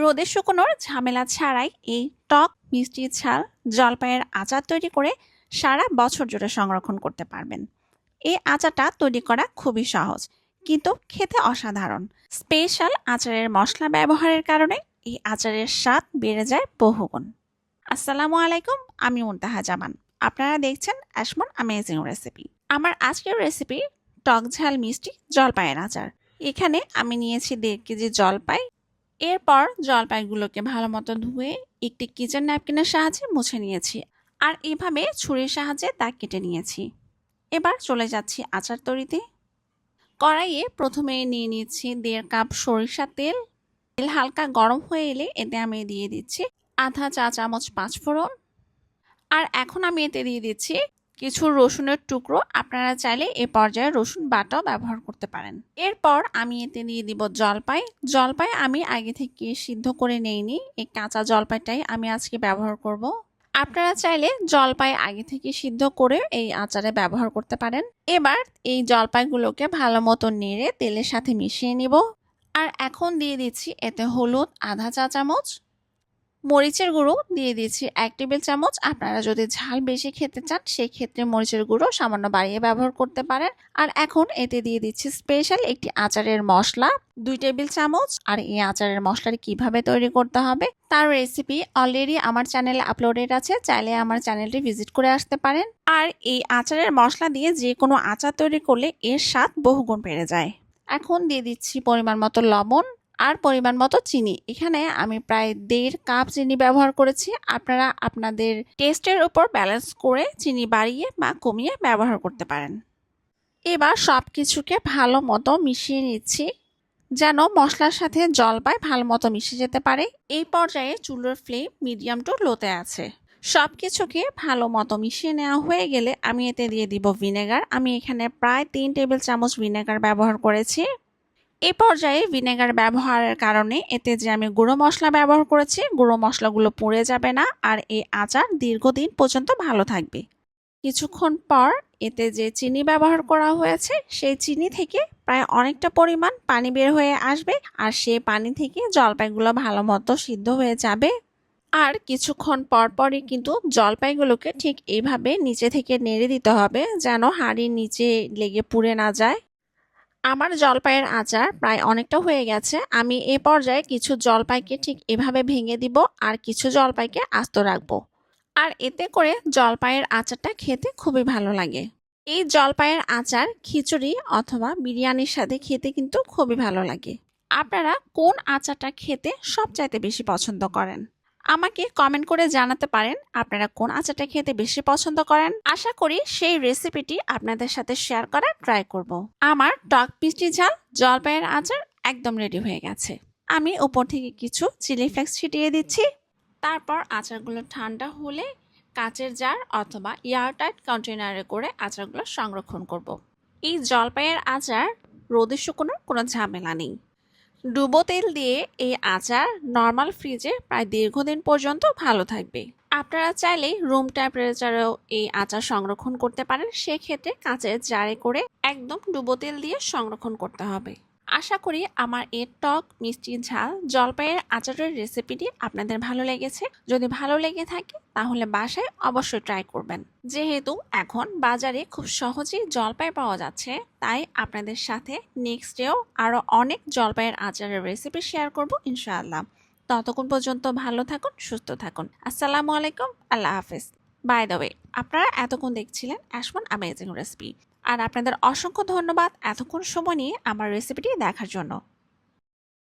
রোদে শুকনোর ঝামেলা ছাড়াই এই টক, মিষ্টি ঝাল জলপাইয়ের আচার তৈরি করে সারা বছর জুড়ে সংরক্ষণ করতে পারবেন। এই আচারটা তৈরি করা খুবই সহজ, কিন্তু খেতে অসাধারণ। স্পেশাল আচারের মশলা ব্যবহারের কারণে এই আচারের স্বাদ বেড়ে যায় বহুগুণ। আসসালামু আলাইকুম, আমি মুন্তাহা জামান। আপনারা দেখছেন অ্যাসমন অ্যামেজিং রেসিপি আমার আজকের রেসিপি টক ঝাল মিষ্টি জলপাইয়ের আচার। এখানে আমি নিয়েছি দেড় কেজি জলপাই এরপর জলপাইগুলোকে ভালো মতো ধুয়ে একটি কিচেন ন্যাপকিনের সাহায্যে মুছে নিয়েছি। আর এভাবে ছুরির সাহায্যে দাগ কেটে নিয়েছি। এবার চলে যাচ্ছি আচার তৈরিতে। কড়াইয়ে প্রথমে নিয়ে নিচ্ছি দেড় কাপ সরিষা তেল। তেল হালকা গরম হয়ে এলে এতে আমি দিয়ে দিচ্ছি আধা চা চামচ পাঁচফোড়ন। আর এখন আমি এতে দিয়ে দিচ্ছি কিছু রসুনের টুকরো আপনারা চাইলে এ পর্যায়ে রসুন বাটাও ব্যবহার করতে পারেন। এরপর আমি এতে দিয়ে দিব জলপাই। জলপাই আমি আগে থেকে সিদ্ধ করে নেইনি। এই কাঁচা জলপাইটাই আমি আজকে ব্যবহার করব। আপনারা চাইলে জলপাই আগে থেকে সিদ্ধ করে এই আচারে ব্যবহার করতে পারেন। এবার এই জলপাইগুলোকে ভালো মতো নেড়ে তেলের সাথে মিশিয়ে নিব। আর এখন দিয়ে দিচ্ছি এতে হলুদ, আধা চা চামচ মরিচের গুঁড়ো দিয়ে দিচ্ছি এক টেবিল চামচ। আপনারা যদি ঝাল বেশি খেতে চান সেই ক্ষেত্রে মরিচের গুঁড়ো সামান্য বাড়িয়ে ব্যবহার করতে পারেন। আর এখন এতে দিয়ে দিচ্ছি স্পেশাল একটি আচারের মশলা। দুই টেবিল চামচ। আর এই আচারের মশলাটি কীভাবে তৈরি করতে হবে, তার রেসিপি অলরেডি আমার চ্যানেলে আপলোডেড আছে। চাইলে আমার চ্যানেলটি ভিজিট করে আসতে পারেন। আর এই আচারের মশলা দিয়ে যে কোনো আচার তৈরি করলে এর স্বাদ বহুগুণ বেড়ে যায়। এখন দিয়ে দিচ্ছি পরিমাণ মতো লবণ। আর পরিমাণ মতো চিনি। এখানে আমি প্রায় দেড় কাপ চিনি ব্যবহার করেছি। আপনারা আপনাদের টেস্টের উপর ব্যালেন্স করে চিনি বাড়িয়ে বা কমিয়ে ব্যবহার করতে পারেন। এবার সব কিছুকে ভালো মতো মিশিয়ে নিচ্ছি, যেন মশলার সাথে জলপাই ভালো মতো মিশে যেতে পারে। এই পর্যায়ে চুলোর ফ্লেম মিডিয়াম টু লোতে আছে। সব কিছুকে ভালো মতো মিশিয়ে নেওয়া হয়ে গেলে আমি এতে দিয়ে দিব ভিনেগার আমি এখানে প্রায় তিন টেবিল চামচ ভিনেগার ব্যবহার করেছি। এ পর্যায়ে ভিনেগার ব্যবহারের কারণে এতে যে আমি গুঁড়ো মশলা ব্যবহার করেছি, গুঁড়ো মশলাগুলো পুড়ে যাবে না আর এই আচার দীর্ঘদিন পর্যন্ত ভালো থাকবে। কিছুক্ষণ পর এতে যে চিনি ব্যবহার করা হয়েছে, সেই চিনি থেকে প্রায় অনেকটা পরিমাণ পানি বের হয়ে আসবে আর সেই পানি থেকে জলপাইগুলো ভালো মতো সিদ্ধ হয়ে যাবে। আর কিছুক্ষণ পর পরই কিন্তু জলপাইগুলোকে ঠিক এইভাবে নিচে থেকে নেড়ে দিতে হবে যেন হাঁড়ির নিচে লেগে পুড়ে না যায়। আমার জলপাইয়ের আচার প্রায় অনেকটা হয়ে গেছে। আমি এ পর্যায়ে কিছু জলপাইকে ঠিক এভাবে ভেঙে দিব আর কিছু জলপাইকে আস্ত রাখব। আর এতে করে জলপাইয়ের আচারটা খেতে খুবই ভালো লাগে। এই জলপাইয়ের আচার খিচুড়ি অথবা বিরিয়ানির সাথে খেতে কিন্তু খুবই ভালো লাগে। আপনারা কোন আচারটা খেতে সবচাইতে বেশি পছন্দ করেন? আমাকে কমেন্ট করে জানাতে পারেন আপনারা কোন আচারটা খেতে বেশি পছন্দ করেন আশা করি সেই রেসিপিটি আপনাদের সাথে শেয়ার করার ট্রাই করব। আমার টক মিষ্টি ঝাল জলপাইয়ের আচার একদম রেডি হয়ে গেছে আমি উপর থেকে কিছু চিলি ফ্লেক্স ছিটিয়ে দিচ্ছি তারপর আচারগুলো ঠান্ডা হলে কাচের জার অথবা এয়ারটাইট কন্টেনারে করে আচারগুলো সংরক্ষণ করব। এই জলপাইয়ের আচার রোদে শুকোনোর কোনো ঝামেলা নেই ডুবো তেল দিয়ে এই আচার নর্মাল ফ্রিজে প্রায় দীর্ঘদিন পর্যন্ত ভালো থাকবে। আপনারা চাইলে রুম টেম্পারেচারেও এই আচার সংরক্ষণ করতে পারেন। সেক্ষেত্রে কাঁচের জারে করে একদম ডুবো তেল দিয়ে সংরক্ষণ করতে হবে। আশা করি আমার এর টক মিষ্টি ঝাল জলপাইয়ের আচারের রেসিপিটি আপনাদের ভালো লেগেছে। যদি ভালো লেগে থাকে, তাহলে বাসায় অবশ্যই ট্রাই করবেন। যেহেতু এখন বাজারে খুব সহজেই জলপাই পাওয়া যাচ্ছে, তাই আপনাদের সাথে নেক্সট ডেও আরও অনেক জলপাইয়ের আচারের রেসিপি শেয়ার করব ইনশাআল্লাহ। ততক্ষণ পর্যন্ত ভালো থাকুন, সুস্থ থাকুন। আসসালামু আলাইকুম, আল্লাহ হাফেজ। বাই দ্য ওয়ে আপনারা এতক্ষণ দেখছিলেন অ্যাশমন অ্যামেজিং রেসিপি আর আপনাদের অসংখ্য ধন্যবাদ এতক্ষণ সময় নিয়ে আমার রেসিপিটি দেখার জন্য।